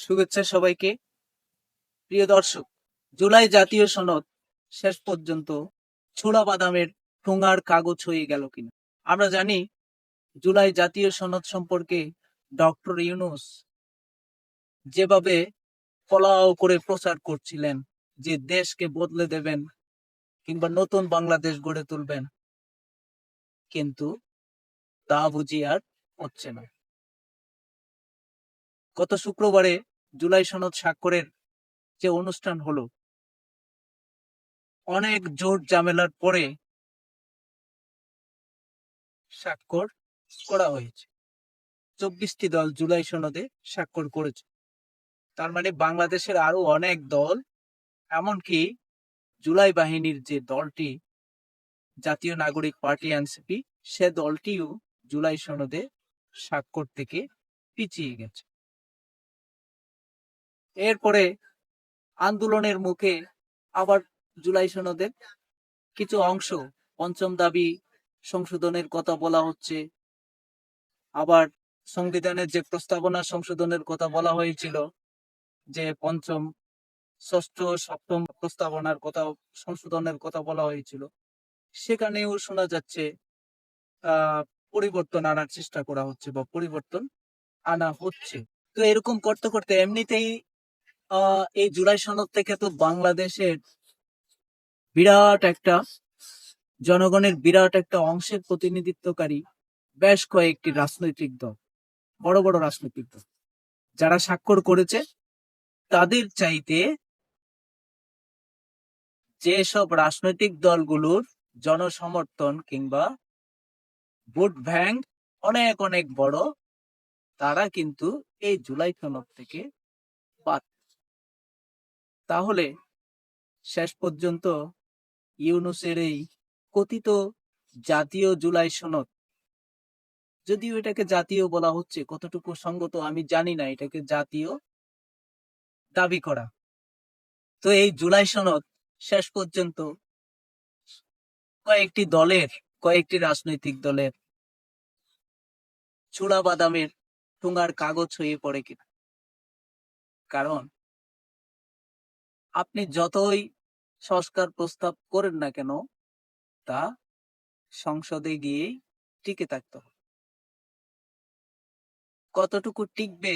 শুভেচ্ছা সবাইকে। প্রিয় দর্শক, জুলাই জাতীয় সনদ শেষ পর্যন্ত ছোড়া বাদামের ঠোঙার কাগজ হয়ে গেল কিনা? আমরা জানি জুলাই জাতীয় সনদ সম্পর্কে ডক্টর ইউনুস যেভাবে ফলাও করে প্রচার করছিলেন, যে দেশকে বদলে দেবেন কিংবা নতুন বাংলাদেশ গড়ে তুলবেন, কিন্তু তা বুঝি আর হচ্ছে না। গত শুক্রবারে জুলাই সনদ স্বাক্ষরের যে অনুষ্ঠান হলো, অনেক জোর ঝামেলার পরে স্বাক্ষর করা হয়েছে। চব্বিশটি দল জুলাই সনদে স্বাক্ষর করেছে। তার মানে বাংলাদেশের আরও অনেক দল, এমনকি জুলাই বাহিনীর যে দলটি, জাতীয় নাগরিক পার্টি এনসিপি, সে দলটিও জুলাই সনদে স্বাক্ষর থেকে পিছিয়ে গেছে। এরপরে আন্দোলনের মুখে আবার জুলাই সনদের কিছু অংশ, পঞ্চম দাবি সংশোধনের কথা বলা হচ্ছে। আবার সংবিধানের যে প্রস্তাবনা সংশোধনের কথা বলা হয়েছিল, যে পঞ্চম, ষষ্ঠ, সপ্তম প্রস্তাবনার কথা, সংশোধনের কথা বলা হয়েছিল, সেখানেও শোনা যাচ্ছে পরিবর্তন আনার চেষ্টা করা হচ্ছে বা পরিবর্তন আনা হচ্ছে। তো এরকম করতে করতে এমনিতেই এই জুলাই সনদ থেকে তো বাংলাদেশের বিরাট একটা, জনগণের বিরাট একটা অংশের প্রতিনিধিত্বকারী বেশ কয়েকটি রাজনৈতিক দল, বড় বড় রাজনৈতিক দল। যারা স্বাক্ষর করেছে, তাদের চাইতে যেসব রাজনৈতিক দলগুলোর জনসমর্থন কিংবা ভোট ব্যাংক অনেক অনেক বড়, তারা কিন্তু এই জুলাই সনদ থেকে তাহলে শেষ পর্যন্ত ইউনুসের এই কথিত জাতীয় জুলাই সনদ, যদিও এটাকে জাতীয় বলা হচ্ছে, কতটুকু সঙ্গত আমি জানি না, এটাকে জাতীয় দাবি করা। তো এই জুলাই সনদ শেষ পর্যন্ত কয়েকটি দলের, কয়েকটি রাজনৈতিক দলের চূড়া বাদামের ঠোঙার কাগজ হয়ে পড়ে কিনা। কারণ আপনি যতই সংস্কার প্রস্তাব করেন না কেন, তা সংসদে গিয়েই টিকে থাকতে হবে। কতটুকু টিকবে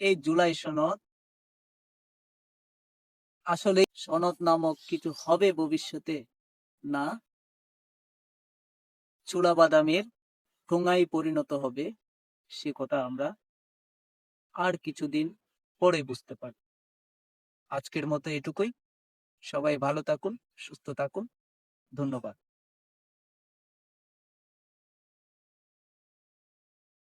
এই জুলাই সনদ? আসলে সনদ নামক কিছু হবে ভবিষ্যতে? না। চূড়া বাদামের ঠোঙায় পরিণত হবে, সে কথা আমরা আর কিছুদিন পরে বুঝতে পারব। আজকের মতো এটুকুই। সবাই ভালো থাকুন সুস্থ থাকুন। ধন্যবাদ।